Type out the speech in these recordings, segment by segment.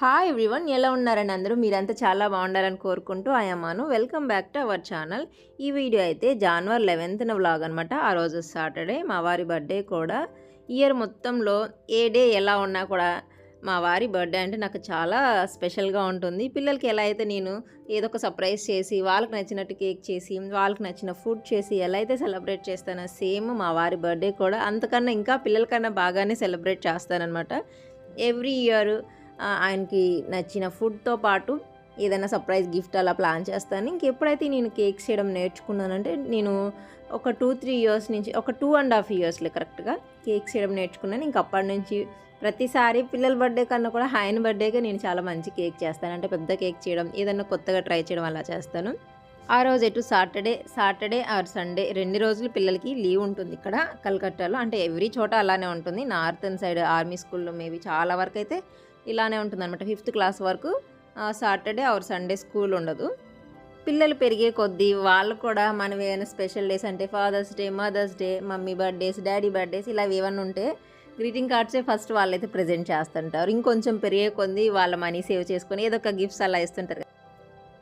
Hi everyone ఎలా ఉన్నారని అందరూ? మీరంతా చాలా బాగుండాలని కోరుకుంటూ ఆయమ్మాను welcome back to our channel ఈ వీడియో అయితే జాన్వరి లెవెన్త్న వ్లాగ్ అనమాట ఆ రోజు సాటర్డే మా వారి బర్త్డే కూడా. ఇయర్ మొత్తంలో ఏ డే ఎలా ఉన్నా కూడా మా వారి బర్త్డే అంటే నాకు చాలా స్పెషల్గా ఉంటుంది. పిల్లలకి ఎలా అయితే నేను ఏదో ఒక సర్ప్రైజ్ చేసి వాళ్ళకి నచ్చినట్టు కేక్ చేసి వాళ్ళకి నచ్చిన ఫుడ్ చేసి ఎలా అయితే సెలబ్రేట్ చేస్తానో సేమ్ మా వారి బర్త్డే కూడా. అంతకన్నా ఇంకా పిల్లలకన్నా బాగానే సెలబ్రేట్ చేస్తానన్నమాట. ఎవ్రీ ఇయర్ ఆయనకి నచ్చిన ఫుడ్తో పాటు ఏదైనా సర్ప్రైజ్ గిఫ్ట్ అలా ప్లాన్ చేస్తాను. ఇంకెప్పుడైతే నేను కేక్స్ చేయడం నేర్చుకున్నానంటే నేను ఒక టూ త్రీ ఇయర్స్ నుంచి ఒక టూ అండ్ హాఫ్ ఇయర్స్లో కరెక్ట్గా కేక్స్ చేయడం నేర్చుకున్నాను. ఇంక అప్పటి నుంచి ప్రతిసారి పిల్లల బర్త్డే కన్నా కూడా ఆయన బర్త్డేగా నేను చాలా మంచి కేక్ చేస్తాను. అంటే పెద్ద కేక్ చేయడం ఏదైనా కొత్తగా ట్రై చేయడం అలా చేస్తాను. ఆ రోజు ఎటు సాటర్డే సాటర్డే ఆర్ సండే రెండు రోజులు పిల్లలకి లీవ్ ఉంటుంది ఇక్కడ కలకట్టాలో అంటే ఎవ్రీ చోట అలానే ఉంటుంది. నార్థన్ సైడ్ ఆర్మీ స్కూల్లో మేబీ చాలా వరకు అయితే ఇలానే ఉంటుంది అనమాట ఫిఫ్త్ క్లాస్ వరకు. సాటర్డే ఆర్ సండే స్కూల్ ఉండదు. పిల్లలు పెరిగే కొద్దీ వాళ్ళు కూడా మనం ఏమైనా స్పెషల్ డేస్ అంటే father's day mother's day mummy birthdays daddy birthdays ఇలా ఏమన్నా ఉంటే గ్రీటింగ్ కార్డ్సే ఫస్ట్ వాళ్ళైతే ప్రజెంట్ చేస్తుంటారు. ఇంకొంచెం పెరిగే కొద్ది వాళ్ళ మనీ సేవ్ చేసుకొని ఏదో ఒక గిఫ్ట్స్ అలా ఇస్తుంటారు.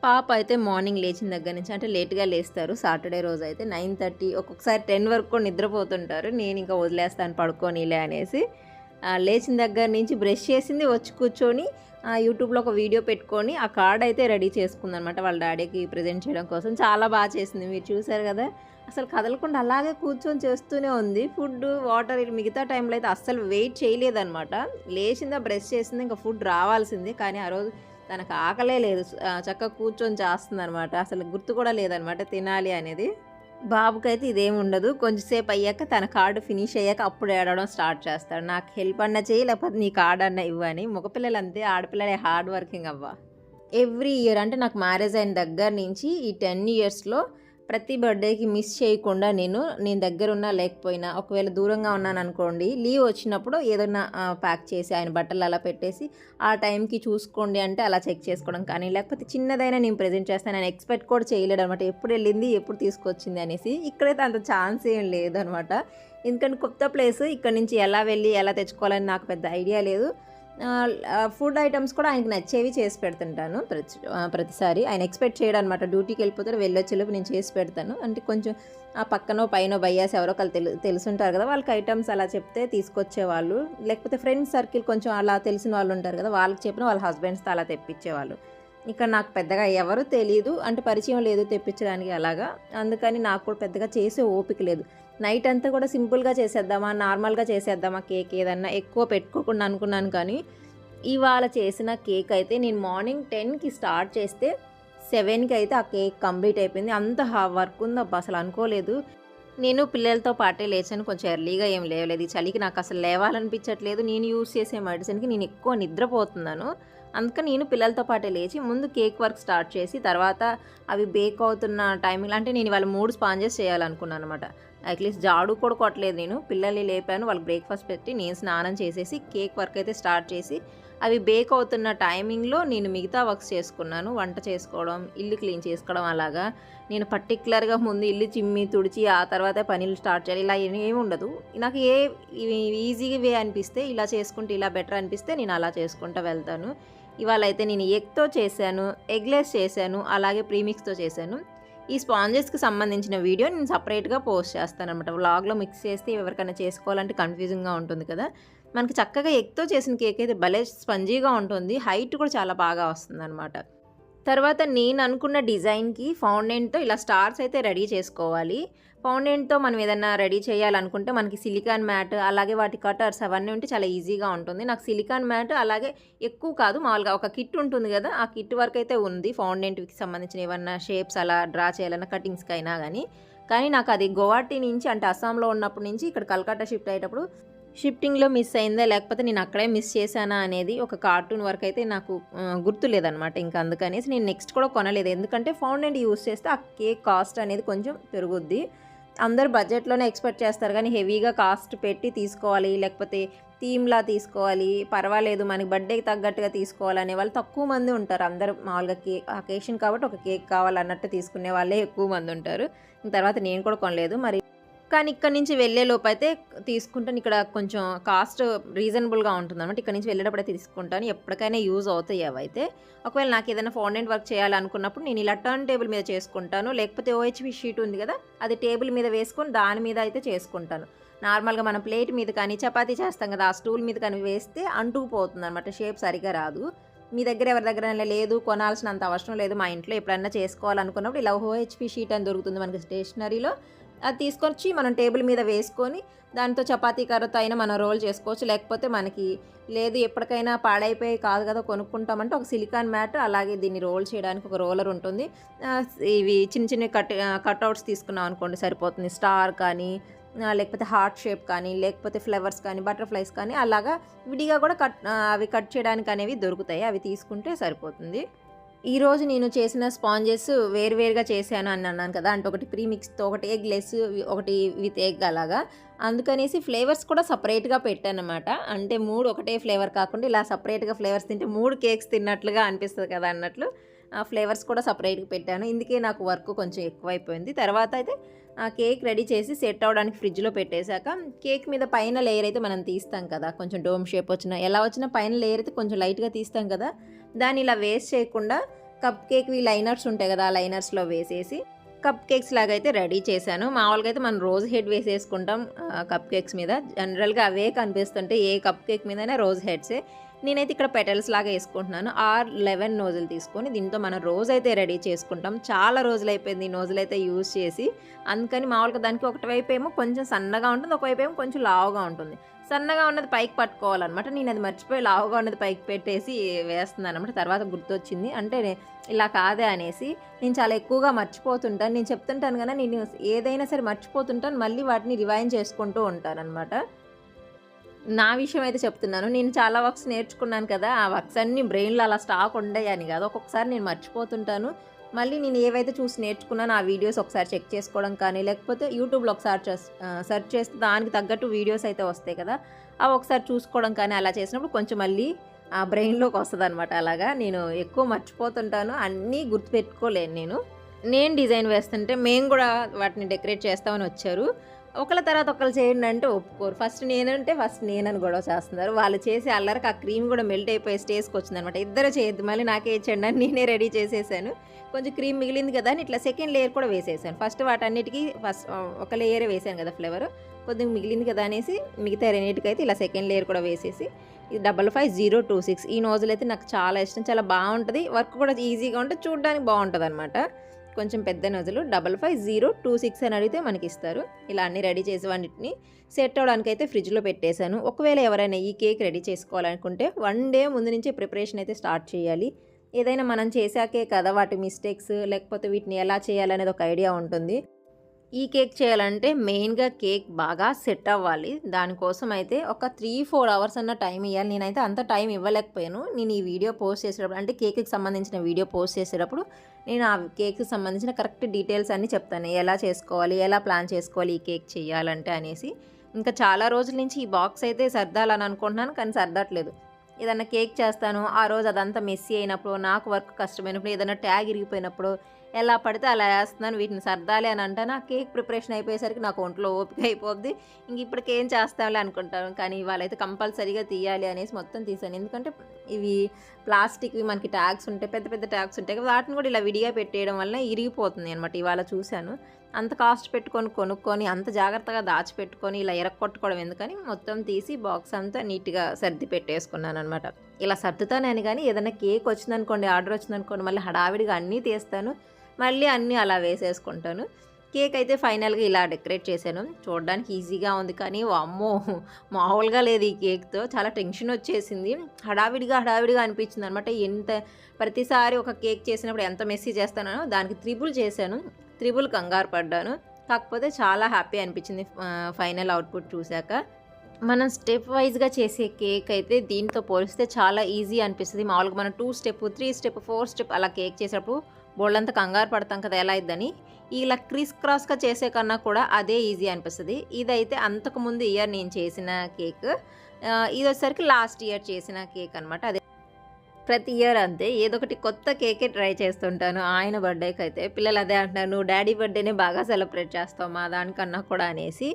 పాప అయితే మార్నింగ్ లేచిన దగ్గర నుంచి అంటే లేట్గా లేస్తారు. సాటర్డే రోజు అయితే నైన్ థర్టీ ఒక్కొక్కసారి టెన్ వరకు కూడా నిద్రపోతుంటారు. నేను ఇంకా వదిలేస్తాను పడుకోనిలే అనేసి లేచిన దగ్గర నుంచి బ్రష్ చేసింది వచ్చి కూర్చొని యూట్యూబ్లో ఒక వీడియో పెట్టుకొని ఆ కార్డ్ అయితే రెడీ చేసుకుందనమాట వాళ్ళ డాడీకి ప్రజెంట్ చేయడం కోసం. చాలా బాగా చేసింది. మీరు చూసారు కదా అసలు కదలకుండా అలాగే కూర్చొని చేస్తూనే ఉంది. ఫుడ్ వాటర్ మిగతా టైంలో అయితే అస్సలు వెయిట్ చేయలేదనమాట. లేచిందా బ్రష్ చేసింది ఇంకా ఫుడ్ రావాల్సింది. కానీ ఆ రోజు తనకు ఆకలే లేదు. చక్కగా కూర్చొని చేస్తుంది అనమాట అసలు గుర్తు కూడా లేదనమాట తినాలి అనేది. బాబుకైతే ఇదేం ఉండదు. కొంచెంసేపు అయ్యాక తన కార్డు ఫినిష్ అయ్యాక అప్పుడు ఏడవడం స్టార్ట్ చేస్తాడు. నాకు హెల్ప్ అన్న చేయి లేకపోతే నీ కార్డు అన్న ఇవ్వని. మగపిల్లలు అంతే ఆడపిల్లలే హార్డ్ వర్కింగ్ అవ్వ. ఎవ్రీ ఇయర్ అంటే నాకు మ్యారేజ్ అయిన దగ్గర నుంచి ఈ టెన్ ఇయర్స్లో ప్రతి బర్త్డేకి మిస్ చేయకుండా నేను నేను దగ్గర ఉన్నా లేకపోయినా ఒకవేళ దూరంగా ఉన్నాను అనుకోండి లీవ్ వచ్చినప్పుడు ఏదైనా ప్యాక్ చేసి ఆయన బట్టలు అలా పెట్టేసి ఆ టైంకి చూసుకోండి అంటే అలా చెక్ చేసుకోవడం కానీ లేకపోతే చిన్నదైనా నేను ప్రజెంట్ చేస్తాను నేను ఎక్స్పెక్ట్ కూడా చేయలేడు అనమాట ఎప్పుడు వెళ్ళింది ఎప్పుడు తీసుకొచ్చింది అనేసి. ఇక్కడైతే అంత ఛాన్స్ ఏం లేదనమాట. ఎందుకంటే కొత్త ప్లేస్ ఇక్కడ నుంచి ఎలా వెళ్ళి ఎలా తెచ్చుకోవాలని నాకు పెద్ద ఐడియా లేదు. ఫుడ్ ఐటమ్స్ కూడా ఆయనకి నచ్చేవి చేసి పెడుతుంటాను ప్రతి ప్రతిసారి. ఆయన ఎక్స్పెక్ట్ చేయడం అనమాట డ్యూటీకి వెళ్ళిపోతారు వెళ్ళొచ్చేలోపు నేను చేసి పెడతాను. అంటే కొంచెం ఆ పక్కనో పైన బయ్యాస్ ఎవరో ఒకళ్ళు తెలు తెలుసుంటారు కదా వాళ్ళకి ఐటమ్స్ అలా చెప్తే తీసుకొచ్చేవాళ్ళు. లేకపోతే ఫ్రెండ్స్ సర్కిల్ కొంచెం అలా తెలిసిన వాళ్ళు ఉంటారు కదా వాళ్ళకి చెప్పిన వాళ్ళ హస్బెండ్స్తో అలా తెప్పించేవాళ్ళు. ఇక్కడ నాకు పెద్దగా ఎవరు తెలియదు అంటే పరిచయం లేదు తెప్పించడానికి అలాగా. అందుకని నాకు కూడా పెద్దగా చేసే ఓపిక లేదు. నైట్ అంతా కూడా సింపుల్గా చేసేద్దామా నార్మల్గా చేసేద్దామా కేక్ ఏదన్నా ఎక్కువ పెట్టుకోకుండా అనుకున్నాను కానీ ఇవాళ చేసిన కేక్ అయితే నేను మార్నింగ్ టెన్కి స్టార్ట్ చేస్తే సెవెన్కి అయితే ఆ కేక్ కంప్లీట్ అయిపోయింది. అంత వర్క్ ఉందబ్బా అసలు అనుకోలేదు. నేను పిల్లలతో పాటే లేచాను కొంచెం ఎర్లీగా ఏం లేవలేదు. ఈ చలికి నాకు అసలు లేవాలనిపించట్లేదు. నేను యూస్ చేసే మెడిసిన్కి నేను ఎక్కువ నిద్రపోతున్నాను. అందుకని నేను పిల్లలతో పాటే లేచి ముందు కేక్ వర్క్ స్టార్ట్ చేసి తర్వాత అవి బేక్ అవుతున్న టైమింగ్ అంటే నేను ఇవాళ మూడు స్పాంజెస్ చేయాలనుకున్నాను అనమాట అట్లీస్ట్ జాడు కూడా కొట్టలేదు నేను. పిల్లల్ని లేపాను వాళ్ళు బ్రేక్ఫాస్ట్ పెట్టి నేను స్నానం చేసేసి కేక్ వర్క్ అయితే స్టార్ట్ చేసి అవి బేక్ అవుతున్న టైమింగ్లో నేను మిగతా వర్క్స్ చేసుకున్నాను. వంట చేసుకోవడం ఇల్లు క్లీన్ చేసుకోవడం అలాగా. నేను పర్టికులర్గా ముందు ఇల్లు చిమ్మి తుడిచి ఆ తర్వాత పనులు స్టార్ట్ చేయాలి. ఇలా ఏమి ఉండదు. నాకు ఏ ఈజీగా వే అనిపిస్తే ఇలా చేసుకుంటే ఇలా బెటర్ అనిపిస్తే నేను అలా చేసుకుంటూ వెళ్తాను. ఇవాళ అయితే నేను ఎగ్తో చేశాను ఎగ్లెస్ చేశాను అలాగే ప్రీమిక్స్తో చేశాను. ఈ స్పాంజెస్కి సంబంధించిన వీడియో నేను సపరేట్గా పోస్ట్ చేస్తాను అనమాట వ్లాగ్లో మిక్స్ చేస్తే ఎవరికైనా చేసుకోవాలంటే కన్ఫ్యూజింగ్గా ఉంటుంది కదా. మనకి చక్కగా ఎగ్తో చేసిన కేక్ అయితే భలే స్పంజీగా ఉంటుంది. హైట్ కూడా చాలా బాగా వస్తుంది అనమాట తర్వాత నేను అనుకున్న డిజైన్కి ఫౌండెంట్తో ఇలా స్టార్స్ అయితే రెడీ చేసుకోవాలి. ఫౌండెంట్తో మనం ఏదైనా రెడీ చేయాలనుకుంటే మనకి సిలికాన్ మ్యాట్ అలాగే వాటి కటర్స్ అవన్నీ ఉంటే చాలా ఈజీగా ఉంటుంది. నాకు సిలికాన్ మ్యాట్ అలాగే ఎక్కువ కాదు మామూలుగా ఒక కిట్ ఉంటుంది కదా ఆ కిట్ వరకు అయితే ఉంది. ఫౌండెంట్కి సంబంధించిన ఏమన్నా షేప్స్ అలా డ్రా చేయాలన్నా కటింగ్స్కి అయినా కానీ కానీ నాకు అది గౌహాటి నుంచి అంటే అస్సాంలో ఉన్నప్పటి నుంచి ఇక్కడ కల్కట్టా షిఫ్ట్ అయ్యేటప్పుడు షిఫ్టింగ్లో మిస్ అయిందా? లేకపోతే నేను అక్కడే మిస్ చేశానా? అనేది ఒక కార్టూన్ వర్క్ అయితే నాకు గుర్తు గుర్తులేదనమాట ఇంకా అందుకనేసి నేను నెక్స్ట్ కూడా కొనలేదు. ఎందుకంటే ఫౌండెంట్ యూస్ చేస్తే ఆ కేక్ కాస్ట్ అనేది కొంచెం పెరుగుద్ది. అందరు బడ్జెట్లోనే ఎక్స్పెక్ట్ చేస్తారు. కానీ హెవీగా కాస్ట్ పెట్టి తీసుకోవాలి. లేకపోతే థీమ్లా తీసుకోవాలి. పర్వాలేదు. మనకి బర్త్డేకి తగ్గట్టుగా తీసుకోవాలనే వాళ్ళు తక్కువ మంది ఉంటారు. అందరూ మామూలుగా కేక్ అకేషన్ కాబట్టి ఒక కేక్ కావాలన్నట్టు తీసుకునే వాళ్ళే ఎక్కువ మంది ఉంటారు. తర్వాత నేను కూడా కొనలేదు. మరి కానీ ఇక్కడ నుంచి వెళ్ళే లోపు అయితే తీసుకుంటాను. ఇక్కడ కొంచెం కాస్ట్ రీజనబుల్గా ఉంటుంది అనమాట ఇక్కడ నుంచి వెళ్ళేటప్పుడు అయితే తీసుకుంటాను. ఎప్పటికైనా యూజ్ అవుతాయి అవైతే అయితే. ఒకవేళ నాకు ఏదైనా ఫౌండెంట్ వర్క్ చేయాలనుకున్నప్పుడు నేను ఇలా టర్న్ టేబుల్ మీద చేసుకుంటాను. లేకపోతే ఓహెచ్పి షీట్ ఉంది కదా అది టేబుల్ మీద వేసుకొని దాని మీద అయితే చేసుకుంటాను. నార్మల్గా మనం ప్లేట్ మీద కానీ చపాతీ చేస్తాం కదా ఆ స్టూల్ మీద కానీ వేస్తే అంటుకుపోతుంది అనమాట షేప్ సరిగా రాదు. మీ దగ్గర ఎవరి దగ్గర లేదు కొనాల్సినంత అవసరం లేదు మా ఇంట్లో. ఎప్పుడన్నా చేసుకోవాలనుకున్నప్పుడు ఇలా ఓహెచ్పి షీట్ అని దొరుకుతుంది మనకి స్టేషనరీలో. అది తీసుకొచ్చి మనం టేబుల్ మీద వేసుకొని దాంతో చపాతీ కర్రతో అయినా మనం రోల్ చేసుకోవచ్చు. లేకపోతే మనకి లేదు ఎప్పటికైనా పాడైపోయి కాదు కదా కొనుక్కుంటామంటే ఒక సిలికాన్ మ్యాట్ అలాగే దీన్ని రోల్ చేయడానికి ఒక రోలర్ ఉంటుంది. ఇవి చిన్న చిన్న కట్ కట్అవుట్స్ తీసుకున్నాం అనుకోండి సరిపోతుంది. స్టార్ కానీ లేకపోతే హార్ట్ షేప్ కానీ లేకపోతే ఫ్లవర్స్ కానీ బటర్ఫ్లైస్ కానీ అలాగా విడిగా కూడా కట్ అవి కట్ చేయడానికి అనేవి దొరుకుతాయి. అవి తీసుకుంటే సరిపోతుంది. ఈరోజు నేను చేసిన స్పాంజెస్ వేరువేరుగా చేశాను అని అన్నాను కదా. అంటే ఒకటి ప్రీమిక్స్తో ఒకటి ఎగ్ లెస్ ఒకటి విత్ ఎగ్ అలాగా. అందుకనేసి ఫ్లేవర్స్ కూడా సపరేట్గా అనమాట అంటే మూడు ఒకటే ఫ్లేవర్ కాకుండా ఇలా సపరేట్గా ఫ్లేవర్స్ తింటే మూడు కేక్స్ తిన్నట్లుగా అనిపిస్తుంది కదా అన్నట్లు ఆ ఫ్లేవర్స్ కూడా సపరేట్గా పెట్టాను. ఇందుకే నాకు వర్క్ కొంచెం ఎక్కువైపోయింది. తర్వాత అయితే ఆ కేక్ రెడీ చేసి సెట్ అవడానికి ఫ్రిడ్జ్లో పెట్టేశాక కేక్ మీద పైన లేయర్ అయితే మనం తీస్తాం కదా. కొంచెం డోమ్ షేప్ వచ్చిన ఎలా వచ్చినా పైన లేయర్ అయితే కొంచెం లైట్గా తీస్తాం కదా. దాన్ని ఇలా వేస్ట్ చేయకుండా కప్ కేక్వి లైనర్స్ ఉంటాయి కదా ఆ లైనర్స్లో వేసేసి కప్ కేక్స్ లాగా అయితే రెడీ చేశాను. మామూలుగా అయితే మనం రోజ్ హెడ్ వేసేసుకుంటాం కప్ కేక్స్ మీద. జనరల్గా అవే కనిపిస్తుంటే ఏ కప్ కేక్ మీదైనా రోజ్ హెడ్సే. నేనైతే ఇక్కడ పెటల్స్ లాగా వేసుకుంటున్నాను. ఆర్ లెవెన్ నోజులు తీసుకొని దీంతో మనం రోజు అయితే రెడీ చేసుకుంటాం. చాలా రోజులు అయిపోయింది ఈ నోజులు అయితే యూజ్ చేసి. అందుకని మామూలుగా దానికి ఒకటి వైపు ఏమో కొంచెం సన్నగా ఉంటుంది ఒకవైపు ఏమో కొంచెం లావుగా ఉంటుంది. సన్నగా ఉన్నది పైకి పట్టుకోవాలన్నమాట. నేను అది మర్చిపోయి లావుగా ఉన్నది పైకి పెట్టేసి వేస్తున్నాను అనమాట తర్వాత గుర్తొచ్చింది. అంటే ఇలా కాదే అనేసి నేను చాలా ఎక్కువగా మర్చిపోతుంటాను. నేను చెప్తుంటాను కదా నేను ఏదైనా సరే మర్చిపోతుంటాను. మళ్ళీ వాటిని రివైన్ చేసుకుంటూ ఉంటాను అనమాట నా విషయం అయితే చెప్తున్నాను. నేను చాలా వర్క్స్ నేర్చుకున్నాను కదా. ఆ వర్క్స్ అన్ని బ్రెయిన్లో అలా స్టాక్ ఉండయని కాదు. ఒక్కొక్కసారి నేను మర్చిపోతుంటాను. మళ్ళీ నేను ఏవైతే చూసి నేర్చుకున్నానో ఆ వీడియోస్ ఒకసారి చెక్ చేసుకోవడం కానీ లేకపోతే యూట్యూబ్లో ఒకసారి సెర్చ్ చేస్తే దానికి తగ్గట్టు వీడియోస్ అయితే వస్తాయి కదా అవి ఒకసారి చూసుకోవడం కానీ అలా చేసినప్పుడు కొంచెం మళ్ళీ ఆ బ్రెయిన్లోకి వస్తుంది అనమాట అలాగా. నేను ఎక్కువ మర్చిపోతుంటాను అన్నీ గుర్తుపెట్టుకోలేను నేను. నేను డిజైన్ వేస్తుంటే మేము కూడా వాటిని డెకరేట్ చేస్తామని వచ్చారు. ఒకళ్ళ తర్వాత ఒకళ్ళు చేయండి అంటే ఒప్పుకోరు. ఫస్ట్ నేనంటే ఫస్ట్ నేనని గొడవ చేస్తున్నారు. వాళ్ళు చేసి అల్లరికి ఆ క్రీమ్ కూడా మెల్ట్ అయిపోయి స్టేజ్కి వచ్చిందనమాట ఇద్దరు చేయొద్దు. మళ్ళీ నాకే ఇచ్చండి అని నేనే రెడీ చేసేసాను. కొంచెం క్రీమ్ మిగిలింది కదా అని ఇట్లా సెకండ్ లేయర్ కూడా వేసేసాను. ఫస్ట్ వాటన్నిటికీ ఫస్ట్ ఒక లేయరే వేసాను కదా ఫ్లేవర్ కొద్దిగా మిగిలింది కదా అనేసి మిగతా రెండింటికైతే ఇలా సెకండ్ లేయర్ కూడా వేసేసి ఇది double five zero two six ఈ నోజులు అయితే నాకు చాలా ఇష్టం. చాలా బాగుంటుంది. వర్క్ కూడా ఈజీగా ఉంటుంది చూడడానికి బాగుంటుంది అనమాట కొంచెం పెద్ద నజులు double five zero two six అని అడిగితే మనకి ఇస్తారు ఇలా అన్ని రెడీ చేసి వాటిని సెట్ అవడానికి అయితే ఫ్రిడ్జ్లో పెట్టేశాను. ఒకవేళ ఎవరైనా ఈ కేక్ రెడీ చేసుకోవాలనుకుంటే వన్ డే ముందు నుంచే ప్రిపరేషన్ అయితే స్టార్ట్ చేయాలి. ఏదైనా మనం చేశాకే కదా వాటి మిస్టేక్స్ లేకపోతే వీటిని ఎలా చేయాలనేది ఒక ఐడియా ఉంటుంది. ఈ కేక్ చేయాలంటే మెయిన్గా కేక్ బాగా సెట్ అవ్వాలి. దానికోసం అయితే ఒక త్రీ ఫోర్ అవర్స్ అన్న టైం ఇవ్వాలి నేనైతే అంత టైం ఇవ్వలేకపోయాను. నేను ఈ వీడియో పోస్ట్ చేసేటప్పుడు అంటే కేక్కి సంబంధించిన వీడియో పోస్ట్ చేసేటప్పుడు నేను ఆ కేక్కి సంబంధించిన కరెక్ట్ డీటెయిల్స్ అన్నీ చెప్తాను. ఎలా చేసుకోవాలి ఎలా ప్లాన్ చేసుకోవాలి ఈ కేక్ చేయాలంటే అనేసి. ఇంకా చాలా రోజుల నుంచి ఈ బాక్స్ అయితే సర్దాలని అనుకుంటున్నాను కానీ సర్దట్లేదు. ఏదైనా కేక్ చేస్తాను ఆ రోజు అదంతా మెస్సీ అయినప్పుడు నాకు వర్క్ కష్టమైనప్పుడు ఏదైనా ట్యాగ్ ఇరిగిపోయినప్పుడు ఎలా పడితే అలా వేస్తున్నాను వీటిని సర్దాలి అని అంటాను ఆ కేక్ ప్రిపరేషన్ అయిపోయేసరికి నాకు ఒంట్లో ఓపిక అయిపోద్ది. ఇంక ఇప్పటికి ఏం చేస్తాంలే అనుకుంటాను. కానీ వాళ్ళైతే కంపల్సరీగా తీయాలి అనేసి మొత్తం తీసాను. ఎందుకంటే ఇవి ప్లాస్టిక్వి మనకి ట్యాగ్స్ ఉంటాయి పెద్ద పెద్ద ట్యాగ్స్ ఉంటాయి వాటిని కూడా ఇలా విడిగా పెట్టేయడం వల్ల ఇరిగిపోతుంది అనమాట ఇవాళ చూశాను. అంత కాస్ట్ పెట్టుకొని కొనుక్కొని అంత జాగ్రత్తగా దాచిపెట్టుకొని ఇలా ఎరక్కొట్టుకోవడం ఎందుకని మొత్తం తీసి బాక్స్ అంతా నీట్గా సర్ది పెట్టేసుకున్నాను అనమాట ఇలా సర్దుతానని కానీ ఏదైనా కేక్ వచ్చిందనుకోండి ఆర్డర్ వచ్చిందనుకోండి మళ్ళీ హడావిడిగా అన్నీ తీస్తాను. మళ్ళీ అన్నీ అలా వేసేసుకుంటాను. కేక్ అయితే ఫైనల్గా ఇలా డెకరేట్ చేశాను. చూడడానికి ఈజీగా ఉంది కానీ అమ్మో మామూలుగా లేదు ఈ కేక్తో చాలా టెన్షన్ వచ్చేసింది. హడావిడిగా హడావిడిగా అనిపించింది అనమాట ఎంత ప్రతిసారి ఒక కేక్ చేసినప్పుడు ఎంత మెస్సీ చేస్తానో దానికి త్రిబుల్ చేశాను. త్రిబుల్ కంగారు పడ్డాను. కాకపోతే చాలా హ్యాపీ అనిపించింది ఫైనల్ అవుట్పుట్ చూశాక. మనం స్టెప్ వైజ్గా చేసే కేక్ అయితే దీంతో పోలిస్తే చాలా ఈజీ అనిపిస్తుంది. మామూలుగా మనం two step three step four step అలా కేక్ చేసేటప్పుడు బోళ్ళంతా కంగారు పడతాం కదా ఎలా అయిద్దని. ఇలా క్రిస్ క్రాస్గా చేసే కన్నా కూడా అదే ఈజీ అనిపిస్తుంది. ఇదైతే అంతకుముందు ఇయర్ నేను చేసిన కేక్. ఇది వచ్చేసరికి లాస్ట్ ఇయర్ చేసిన కేక్ అనమాట అదే ప్రతి ఇయర్ అంతే. ఏదో ఒకటి కొత్త కేకే ట్రై చేస్తుంటాను. ఆయన బర్త్డేకి అయితే పిల్లలు అదే అంటున్నారు. నువ్వు డాడీ బర్త్డేనే బాగా సెలబ్రేట్ చేస్తావు మా దానికన్నా కూడా అనేసి.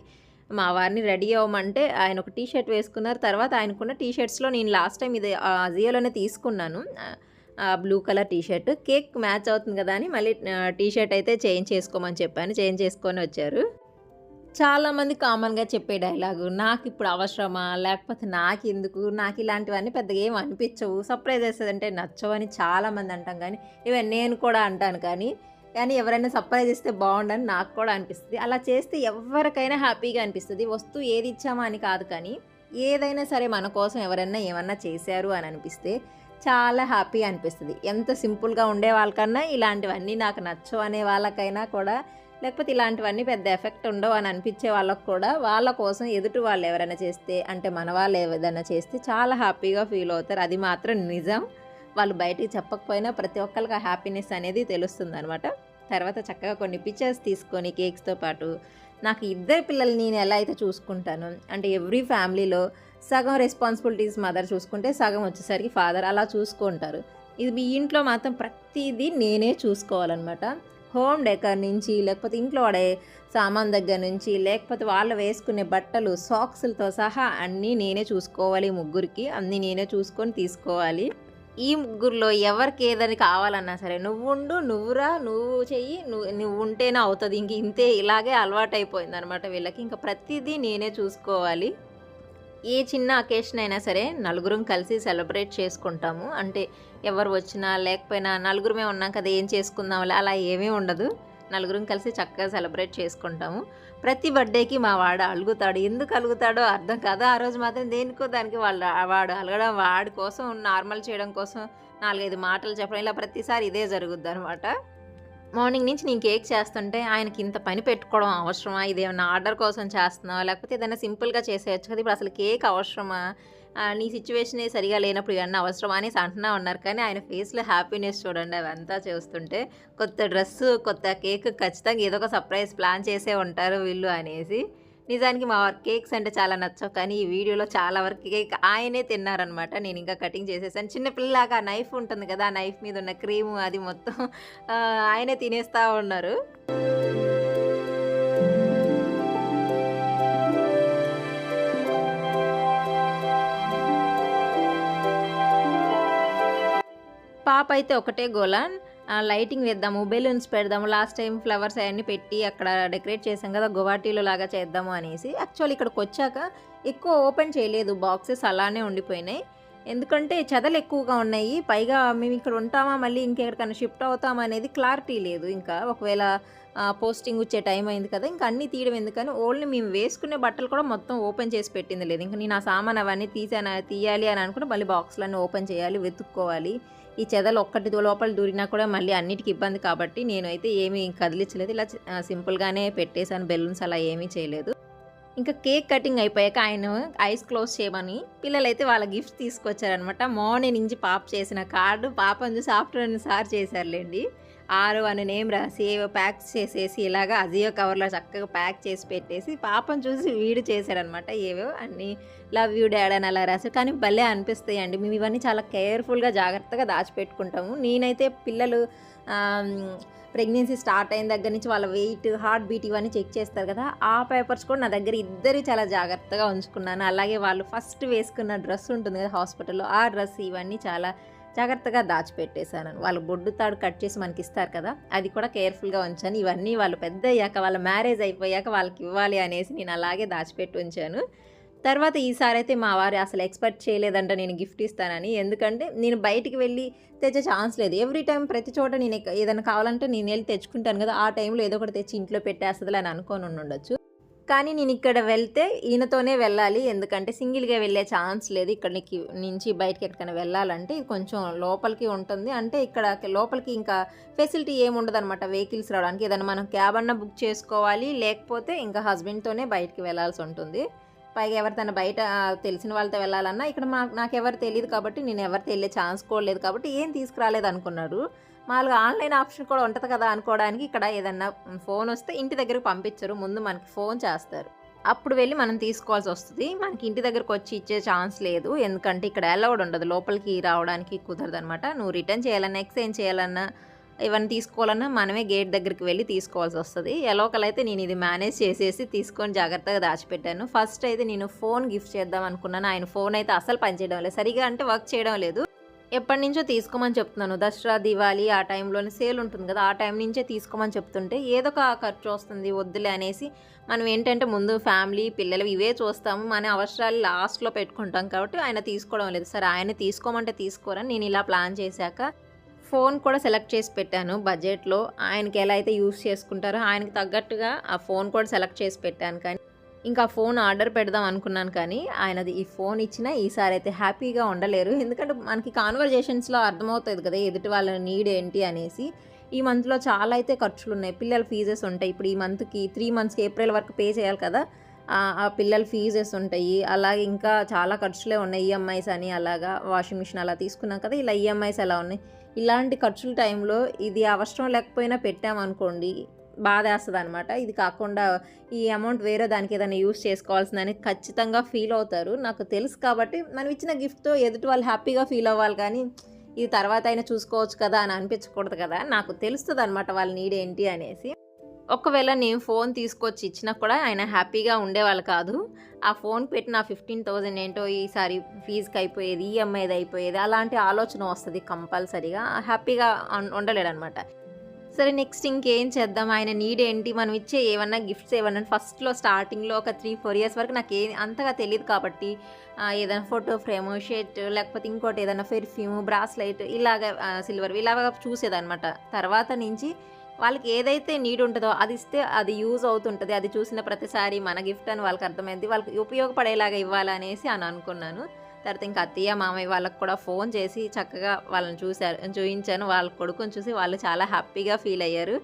మా వారిని రెడీ అవ్వమంటే ఆయన ఒక టీ షర్ట్ వేసుకున్నారు. తర్వాత ఆయనకున్న టీ షర్ట్స్లో నేను లాస్ట్ టైం ఇది అజియోలోనే తీసుకున్నాను. Blue colour T shirt cake match అవుతుంది కదా అని మళ్ళీ టీ షర్ట్ అయితే చేంజ్ చేసుకోమని చెప్పాను. చేంజ్ చేసుకొని వచ్చారు. చాలామంది కామన్గా చెప్పే డైలాగు నాకు ఇప్పుడు అవసరమా? లేకపోతే నాకు ఎందుకు నాకు ఇలాంటివన్నీ పెద్దగా ఏం అనిపించవు. సర్ప్రైజెస్ అంటే నచ్చవని చాలామంది అంటాం. కానీ ఈవెన్ నేను కూడా అంటాను. కానీ కానీ ఎవరైనా సర్ప్రైజ్ ఇస్తే బాగుండని నాకు కూడా అనిపిస్తుంది. అలా చేస్తే ఎవరికైనా హ్యాపీగా అనిపిస్తుంది. వస్తువు ఏది ఇచ్చామా అని కాదు కానీ ఏదైనా సరే మన కోసం ఎవరైనా ఏమన్నా చేశారు అని అనిపిస్తే చాలా హ్యాపీ అనిపిస్తుంది. ఎంత సింపుల్గా ఉండే వాళ్ళకన్నా ఇలాంటివన్నీ నాకు నచ్చవు అనే వాళ్ళకైనా కూడా లేకపోతే ఇలాంటివన్నీ పెద్ద ఎఫెక్ట్ ఉండవు అని అనిపించే వాళ్ళకు కూడా వాళ్ళ కోసం ఎదుటి వాళ్ళు ఎవరైనా చేస్తే అంటే మన వాళ్ళు ఏదైనా చేస్తే చాలా హ్యాపీగా ఫీల్ అవుతారు. అది మాత్రం నిజం. వాళ్ళు బయటికి చెప్పకపోయినా ప్రతి ఒక్కరికి ఆ హ్యాపీనెస్ అనేది తెలుస్తుంది అనమాట తర్వాత చక్కగా కొన్ని పిక్చర్స్ తీసుకొని కేక్స్తో పాటు నాకు ఇద్దరు పిల్లలు నేను ఎలా అయితే చూసుకుంటాను అంటే ఎవ్రీ ఫ్యామిలీలో సగం రెస్పాన్సిబిలిటీస్ మదర్ చూసుకుంటే సగం వచ్చేసరికి ఫాదర్ అలా చూసుకుంటారు. ఇది మీ ఇంట్లో మాత్రం ప్రతిదీ నేనే చూసుకోవాలన్నమాట. హోమ్ డెకర్ నుంచి లేకపోతే ఇంట్లో వాడే సామాన్ దగ్గర నుంచి లేకపోతే వాళ్ళు వేసుకునే బట్టలు సాక్స్లతో సహా అన్నీ నేనే చూసుకోవాలి ముగ్గురికి అన్నీ నేనే చూసుకొని తీసుకోవాలి. ఈ ముగ్గురులో ఎవరికి ఏదని కావాలన్నా సరే నువ్వు ఉండు నువ్వురా నువ్వు చెయ్యి నువ్వు నువ్వు ఉంటేనే అవుతుంది. ఇంక ఇంతే ఇలాగే అలవాటు అయిపోయింది అనమాట వీళ్ళకి. ఇంకా ప్రతిదీ నేనే చూసుకోవాలి. ఏ చిన్న అకేషన్ అయినా సరే నలుగురం కలిసి సెలబ్రేట్ చేసుకుంటాము. అంటే ఎవరు వచ్చినా లేకపోయినా నలుగురమే ఉన్నాం కదా ఏం చేసుకుందాం అలా ఏమీ ఉండదు. నలుగురం కలిసి చక్కగా సెలబ్రేట్ చేసుకుంటాము. ప్రతి బర్త్డేకి మా వాడు అలుగుతాడు. ఎందుకు అలుగుతాడో అర్థం కాదు. ఆ రోజు మాత్రం దేనికో దానికి వాళ్ళు వాడు అలగడం వాడి కోసం నార్మల్ చేయడం కోసం నాలుగైదు మాటలు చెప్పడం ఇలా ప్రతిసారి ఇదే జరుగుద్ది అనమాట మార్నింగ్ నుంచి నేను కేక్ చేస్తుంటే ఆయనకి ఇంత పని పెట్టుకోవడం అవసరమా? ఇదేమన్నా ఆర్డర్ కోసం చేస్తున్నావా? లేకపోతే ఏదైనా సింపుల్గా చేసేయచ్చు కదా? ఇప్పుడు అసలు కేక్ అవసరమా? నీ సిచ్యువేషన్ సరిగా లేనప్పుడు ఇవన్నీ అవసరమా అనేసి అంటున్నా ఉన్నారు. కానీ ఆయన ఫేస్లో హ్యాపీనెస్ చూడండి అవంతా చూస్తుంటే కొత్త డ్రెస్సు కొత్త కేక్ ఖచ్చితంగా ఏదో ఒక సర్ప్రైజ్ ప్లాన్ చేసే ఉంటారు వీళ్ళు అనేసి. నిజానికి మా కేక్స్ అంటే చాలా నచ్చవు కానీ ఈ వీడియోలో చాలా వరకు కేక్ ఆయనే తిన్నారనమాట. నేను ఇంకా కటింగ్ చేసేసాను. చిన్నపిల్లలాగా నైఫ్ ఉంటుంది కదా ఆ నైఫ్ మీద ఉన్న క్రీము అది మొత్తం ఆయనే తినేస్తూ ఉన్నారు. పాప అయితే ఒకటే గోలాన్ లైటింగ్ వేద్దాము బెలూన్స్ పెడదాము లాస్ట్ టైం ఫ్లవర్స్ అవన్నీ పెట్టి అక్కడ డెకరేట్ చేసాం కదా గువాటీలో లాగా చేద్దాము అనేసి. యాక్చువల్ ఇక్కడికి వచ్చాక ఎక్కువ ఓపెన్ చేయలేదు బాక్సెస్ అలానే ఉండిపోయినాయి. ఎందుకంటే చెదలు ఎక్కువగా ఉన్నాయి పైగా మేము ఇక్కడ ఉంటామా మళ్ళీ ఇంకెక్కడికైనా షిఫ్ట్ అవుతామా అనేది క్లారిటీ లేదు ఇంకా. ఒకవేళ పోస్టింగ్ వచ్చే టైం అయింది కదా ఇంకా అన్నీ తీయడం ఎందుకని ఓన్లీ మేము వేసుకునే బట్టలు కూడా మొత్తం ఓపెన్ చేసి పెట్టింది లేదు. ఇంకా నేను ఆ సామాన్ అవన్నీ తీసాను తీయాలి అని అనుకుంటే మళ్ళీ బాక్స్లన్నీ ఓపెన్ చేయాలి వెతుక్కోవాలి. ఈ చెదలు ఒక్కటి లోపల దూరినా కూడా మళ్ళీ అన్నిటికీ ఇబ్బంది కాబట్టి నేనైతే ఏమీ కదిలించలేదు. ఇలా సింపుల్గానే పెట్టేశాను. బెలూన్స్ అలా ఏమీ చేయలేదు. ఇంకా కేక్ కటింగ్ అయిపోయాక ఆయన ఐస్ క్లోజ్ చేయమని పిల్లలైతే వాళ్ళ గిఫ్ట్స్ తీసుకొచ్చారనమాట మార్నింగ్ నుంచి పాప చేసిన కార్డు పాపను చూసి ఆఫ్టర్నూన్ సార్ చేశారులేండి. ఆరు అని నేమ్ రాసి ఏవో ప్యాక్ చేసేసి ఇలాగ అజియో కవర్లో చక్కగా ప్యాక్ చేసి పెట్టేసి పాపం చూసి వీడు చేశాడనమాట ఏవో అన్నీ లవ్ యూ డాడ్ అని అలా రాశారు కానీ భలే అనిపిస్తాయి అండి మేము ఇవన్నీ చాలా కేర్ఫుల్గా జాగ్రత్తగా దాచిపెట్టుకుంటాము. నేనైతే పిల్లలు ప్రెగ్నెన్సీ స్టార్ట్ అయిన దగ్గర నుంచి వాళ్ళ వెయిట్ హార్ట్ బీట్ ఇవన్నీ చెక్ చేస్తారు కదా ఆ పేపర్స్ కూడా నా దగ్గర ఇద్దరు చాలా జాగ్రత్తగా ఉంచుకున్నాను. అలాగే వాళ్ళు ఫస్ట్ వేసుకున్న డ్రెస్ ఉంటుంది కదా హాస్పిటల్లో ఆ డ్రెస్ ఇవన్నీ చాలా జాగ్రత్తగా దాచిపెట్టేశాను వాళ్ళు బొడ్డు తాడు కట్ చేసి మనకి ఇస్తారు కదా అది కూడా కేర్ఫుల్గా ఉంచాను ఇవన్నీ వాళ్ళు పెద్ద అయ్యాక వాళ్ళ మ్యారేజ్ అయిపోయాక వాళ్ళకి ఇవ్వాలి అనేసి నేను అలాగే దాచిపెట్టి ఉంచాను. తర్వాత ఈసారి అయితే మా వారు అసలు ఎక్స్పెక్ట్ చేయలేదంట నేను గిఫ్ట్ ఇస్తానని. ఎందుకంటే నేను బయటికి వెళ్ళి తెచ్చే ఛాన్స్ లేదు. ఎవ్రీ టైం ప్రతి చోట నేను ఏదైనా కావాలంటే నేను వెళ్ళి తెచ్చుకుంటాను కదా ఆ టైంలో ఏదో ఒకటి తెచ్చి ఇంట్లో పెట్టేస్తుంది అని అనుకొని ఉండొచ్చు కానీ నేను ఇక్కడ వెళ్తే ఈయనతోనే వెళ్ళాలి. ఎందుకంటే సింగిల్గా వెళ్ళే ఛాన్స్ లేదు. ఇక్కడ నుంచి బయటకి ఎక్కడికైనా వెళ్ళాలంటే ఇది కొంచెం లోపలికి ఉంటుంది. అంటే ఇక్కడ లోపలికి ఇంకా ఫెసిలిటీ ఏమి ఉండదు అనమాట వెహికల్స్ రావడానికి ఏదైనా మనం క్యాబ్ అన్నా బుక్ చేసుకోవాలి. లేకపోతే ఇంకా హస్బెండ్తోనే బయటికి వెళ్ళాల్సి ఉంటుంది. పైగా ఎవరితోనా బయట తెలిసిన వాళ్ళతో వెళ్ళాలన్నా ఇక్కడ మా నాకు ఎవరు తెలియదు కాబట్టి నేను ఎవరితో వెళ్ళే ఛాన్స్ కూడా లేదు కాబట్టి ఏం తీసుకురాలేదు అనుకున్నాడు మామూలుగా ఆన్లైన్ ఆప్షన్ కూడా ఉంటుంది కదా అనుకోవడానికి ఇక్కడ ఏదన్నా ఫోన్ వస్తే ఇంటి దగ్గరకు పంపించరు ముందు మనకి ఫోన్ చేస్తారు. అప్పుడు వెళ్ళి మనం తీసుకోవాల్సి వస్తుంది. మనకి ఇంటి దగ్గరకు వచ్చి ఇచ్చే ఛాన్స్ లేదు. ఎందుకంటే ఇక్కడ అలౌడ్ ఉండదు. లోపలికి రావడానికి కుదరదు అనమాట నువ్వు రిటర్న్ చేయాలన్నా ఎక్స్చేంజ్ చేయాలన్నా ఇవన్నీ తీసుకోవాలన్నా మనమే గేట్ దగ్గరికి వెళ్ళి తీసుకోవాల్సి వస్తుంది. ఎలోకలైతే నేను ఇది మేనేజ్ చేసేసి తీసుకొని జాగ్రత్తగా దాచిపెట్టాను. ఫస్ట్ అయితే నేను ఫోన్ గిఫ్ట్ చేద్దాం అనుకున్నాను. ఆయన ఫోన్ అయితే అసలు పనిచేయడం లేదు. సరిగా అంటే వర్క్ చేయడం లేదు. ఎప్పటి నుంచో తీసుకోమని చెప్తున్నాను. దసరా దివాళీ ఆ టైంలోనే సేల్ ఉంటుంది కదా ఆ టైం నుంచే తీసుకోమని చెప్తుంటే ఏదో ఒక ఖర్చు వస్తుంది వద్దులే అనేసి మనం ఏంటంటే ముందు ఫ్యామిలీ పిల్లలు ఇవే చూస్తాము మన అవసరాలు లాస్ట్లో పెట్టుకుంటాం కాబట్టి ఆయన తీసుకోవడం లేదు. సరే ఆయన తీసుకోమంటే తీసుకోరని నేను ఇలా ప్లాన్ చేశాక ఫోన్ కూడా సెలెక్ట్ చేసి పెట్టాను బడ్జెట్లో. ఆయనకి ఎలా అయితే యూస్ చేసుకుంటారో ఆయనకి తగ్గట్టుగా ఆ ఫోన్ కూడా సెలెక్ట్ చేసి పెట్టాను. కానీ ఇంకా ఫోన్ ఆర్డర్ పెడదాం అనుకున్నాను కానీ ఆయనది ఈ ఫోన్ ఇచ్చినా ఈసారి అయితే హ్యాపీగా ఉండలేరు. ఎందుకంటే మనకి కాన్వర్జేషన్స్లో అర్థమవుతుంది కదా ఎదుటి వాళ్ళ నీడ్ ఏంటి అనేసి. ఈ మంత్లో చాలా అయితే ఖర్చులు ఉన్నాయి పిల్లల ఫీజెస్ ఉంటాయి. ఇప్పుడు ఈ మంత్కి త్రీ మంత్స్కి ఏప్రిల్ వరకు పే చేయాలి కదా. ఆ పిల్లల ఫీజెస్ ఉంటాయి. అలాగే ఇంకా చాలా ఖర్చులే ఉన్నాయి. ఈఎంఐస్ అని అలాగా వాషింగ్ మిషన్ అలా తీసుకున్నాం కదా. ఇలా ఈఎంఐస్ ఎలా ఉన్నాయి. ఇలాంటి ఖర్చుల టైంలో ఇది అవసరం లేకపోయినా పెట్టామనుకోండి బాధేస్తుంది అనమాట ఇది కాకుండా ఈ అమౌంట్ వేరే దానికి ఏదైనా యూస్ చేసుకోవాల్సిందని ఖచ్చితంగా ఫీల్ అవుతారు. నాకు తెలుసు కాబట్టి మనం ఇచ్చిన గిఫ్ట్తో ఎదుటి వాళ్ళు హ్యాపీగా ఫీల్ అవ్వాలి కానీ ఇది తర్వాత అయినా చూసుకోవచ్చు కదా అని అనిపించకూడదు కదా. నాకు తెలుస్తుంది అనమాట వాళ్ళ నీడ్ ఏంటి అనేసి. ఒకవేళ నేను ఫోన్ తీసుకొచ్చి ఇచ్చినా కూడా ఆయన హ్యాపీగా ఉండేవాళ్ళు కాదు. ఆ ఫోన్ పెట్టిన ఫిఫ్టీన్ థౌజండ్ ఏంటో ఈసారి ఫీజుకి అయిపోయేది ఈఎంఐది అయిపోయేది అలాంటి ఆలోచన వస్తుంది కంపల్సరీగా. హ్యాపీగా ఉండలేడు అనమాట సరే నెక్స్ట్ ఇంకేం చేద్దాం? ఆయన నీడ్ ఏంటి? మనం ఇచ్చే ఏమన్నా గిఫ్ట్స్ ఏమన్నా? ఫస్ట్లో స్టార్టింగ్లో ఒక త్రీ ఫోర్ ఇయర్స్ వరకు నాకు ఏ అంతగా తెలియదు కాబట్టి ఏదైనా ఫోటో ఫ్రేమ్ షర్ట్ లేకపోతే ఇంకోటి ఏదైనా పెర్ఫ్యూమ్ బ్రాస్లైట్ ఇలాగ సిల్వర్ ఇలాగ చూసేదనమాట తర్వాత నుంచి వాళ్ళకి ఏదైతే నీడ్ ఉంటుందో అది ఇస్తే అది యూజ్ అవుతుంటుంది. అది చూసిన ప్రతిసారి మన గిఫ్ట్ అని వాళ్ళకి అర్థమైంది. వాళ్ళకి ఉపయోగపడేలాగా ఇవ్వాలనేసి అని అనుకున్నాను. తర్వాత ఇంకా అత్తయ్య మామయ్య వాళ్ళకి కూడా ఫోన్ చేసి చక్కగా వాళ్ళని చూశారు చూయించాను. వాళ్ళ కొడుకుని చూసి వాళ్ళు చాలా హ్యాపీగా ఫీల్ అయ్యారు.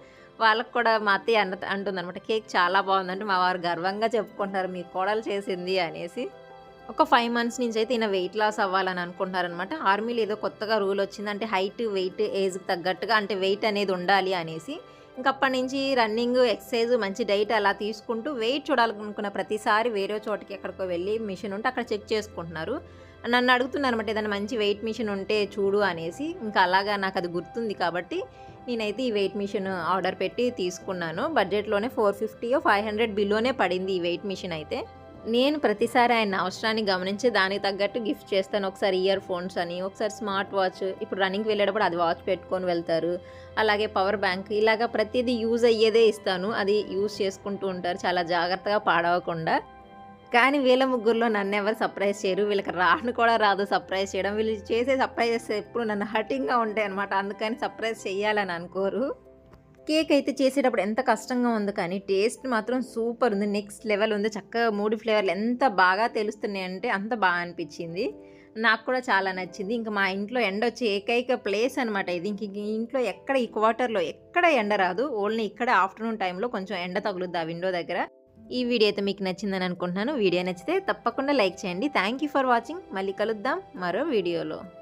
వాళ్ళకు కూడా మా అత్తయ్య అన్న అంటుందన్నమాట కేక్ చాలా బాగుందంటే మా వారు గర్వంగా చెప్పుకుంటారు మీ కోడలు చేసింది అనేసి. ఒక ఫైవ్ మంత్స్ నుంచి అయితే ఈయన వెయిట్ లాస్ అవ్వాలని అనుకుంటున్నారనమాట ఆర్మీలో ఏదో కొత్తగా రూల్ వచ్చింది అంటే హైట్ వెయిట్ ఏజ్కి తగ్గట్టుగా అంటే వెయిట్ అనేది ఉండాలి అనేసి. ఇంకప్పటి నుంచి రన్నింగ్ ఎక్సర్సైజ్ మంచి డైట్ అలా తీసుకుంటూ వెయిట్ చూడాలనుకున్న ప్రతిసారి వేరే చోటకి ఎక్కడికో వెళ్ళి మిషన్ ఉంటే అక్కడ చెక్ చేసుకుంటున్నారు. నన్ను అడుగుతున్నారు అనమాట ఏదైనా మంచి వెయిట్ మిషన్ ఉంటే చూడు అనేసి. ఇంకా అలాగా నాకు అది గుర్తుంది కాబట్టి నేనైతే ఈ వెయిట్ మిషన్ ఆర్డర్ పెట్టి తీసుకున్నాను. బడ్జెట్లోనే ఫోర్ ఫిఫ్టీ ఫైవ్ హండ్రెడ్ బిలోనే పడింది ఈ వెయిట్ మిషన్ అయితే. నేను ప్రతిసారి ఆయన అవసరాన్ని గమనించి దానికి తగ్గట్టు గిఫ్ట్ చేస్తాను. ఒకసారి ఇయర్ ఫోన్స్ అని ఒకసారి స్మార్ట్ వాచ్. ఇప్పుడు రన్నింగ్కి వెళ్ళేటప్పుడు అది వాచ్ పెట్టుకొని వెళ్తారు. అలాగే పవర్ బ్యాంక్. ఇలాగ ప్రతిదీ యూజ్ అయ్యేదే ఇస్తాను. అది యూజ్ చేసుకుంటూ ఉంటారు. చాలా జాగ్రత్తగా పాడవకుండా. కానీ వీళ్ళ ముగ్గురులో నన్ను ఎవరు సర్ప్రైజ్ చేయరు. వీళ్ళకి రాను కూడా రాదు సర్ప్రైజ్ చేయడం. వీళ్ళు చేసే సర్ప్రైజెస్ ఎప్పుడు నన్ను హర్టింగ్గా ఉంటాయి అనమాట అందుకని సర్ప్రైజ్ చేయాలని అనుకోరు. కేక్ అయితే చేసేటప్పుడు ఎంత కష్టంగా ఉంది కానీ టేస్ట్ మాత్రం సూపర్ ఉంది. నెక్స్ట్ లెవెల్ ఉంది. చక్కగా మూడు ఫ్లేవర్లు ఎంత బాగా తెలుస్తున్నాయి అంటే అంత బాగా అనిపించింది. నాకు కూడా చాలా నచ్చింది. ఇంకా మా ఇంట్లో ఎండ వచ్చే ఏకైక ప్లేస్ అనమాట ఇది. ఇంక ఇంట్లో ఎక్కడ ఈ క్వార్టర్లో ఎక్కడ ఎండ రాదు. ఓన్లీ ఇక్కడ ఆఫ్టర్నూన్ టైంలో కొంచెం ఎండ తగులుద్ది ఆ విండో దగ్గర. ఈ వీడియో అయితే మీకు నచ్చిందని అనుకుంటున్నాను. వీడియో నచ్చితే తప్పకుండా లైక్ చేయండి. Thank you for watching. మళ్ళీ కలుద్దాం మరో వీడియోలో.